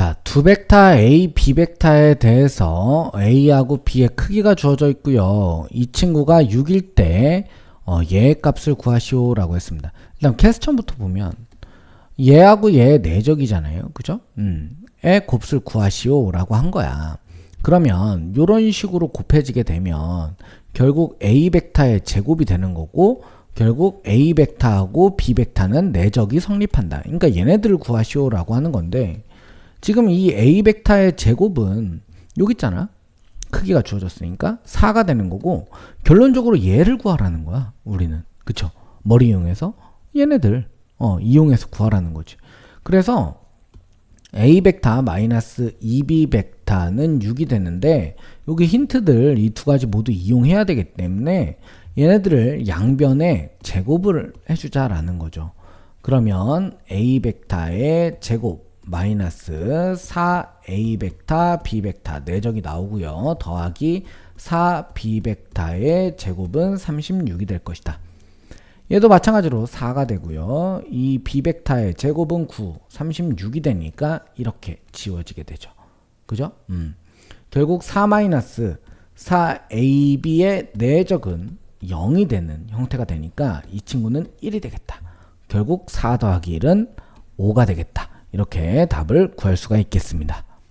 자, 두 벡터 A, B 벡터에 대해서 A하고 B의 크기가 주어져 있고요. 이 친구가 6일 때 어, 얘의 값을 구하시오라고 했습니다. 일단 퀘스천부터 보면 얘하고 얘의 내적이잖아요. 그죠? 음. 의 곱을 구하시오라고 한 거야. 그러면 이런 식으로 곱해지게 되면 결국 A 벡터의 제곱이 되는 거고 결국 A 벡터하고 B 벡터는 내적이 성립한다. 그러니까 얘네들을 구하시오라고 하는 건데 지금 이 A 벡터의 제곱은 여기 있잖아. 크기가 주어졌으니까 4가 되는 거고 결론적으로 얘를 구하라는 거야. 우리는. 그쵸? 머리 이용해서 얘네들 어, 이용해서 구하라는 거지. 그래서 A 벡터 마이너스 2B 벡터는 6이 되는데 여기 힌트들 이 두 가지 모두 이용해야 되기 때문에 얘네들을 양변에 제곱을 해주자라는 거죠. 그러면 A 벡터의 제곱 마이너스 4A 벡터 B 벡터 내적이 나오고요. 더하기 4B 벡터의 제곱은 36이 될 것이다. 얘도 마찬가지로 4가 되고요. 이 B 벡터의 제곱은 9, 36이 되니까 이렇게 지워지게 되죠. 그죠? 음. 결국 4 마이너스 4AB의 내적은 0이 되는 형태가 되니까 이 친구는 1이 되겠다. 결국 4 더하기 1은 5가 되겠다. 이렇게 답을 구할 수가 있겠습니다.